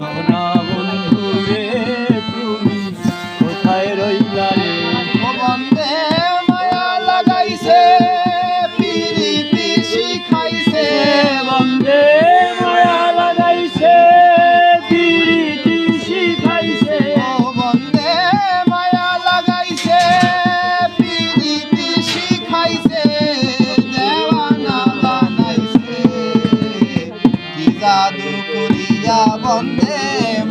Oh, no. মনে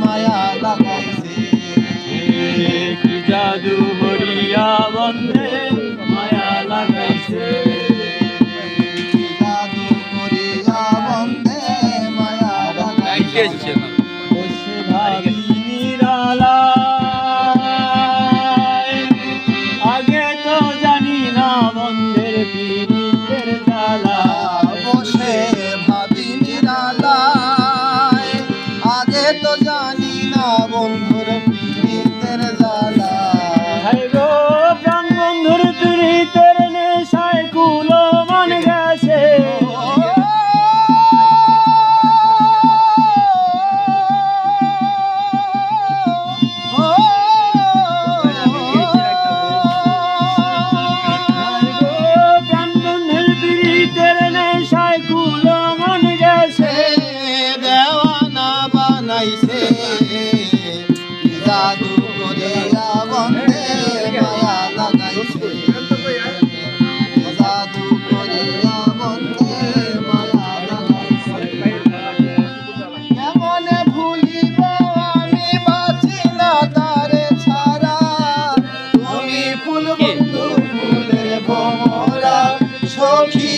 মায়া লাগাইছে। কি জাদু হরিয়া বন্ধে মায়া লাগাইছে। জাদু হরিয়া বন্ধে মায়া লাগাইছে। এত জানি না বন্ধু। keep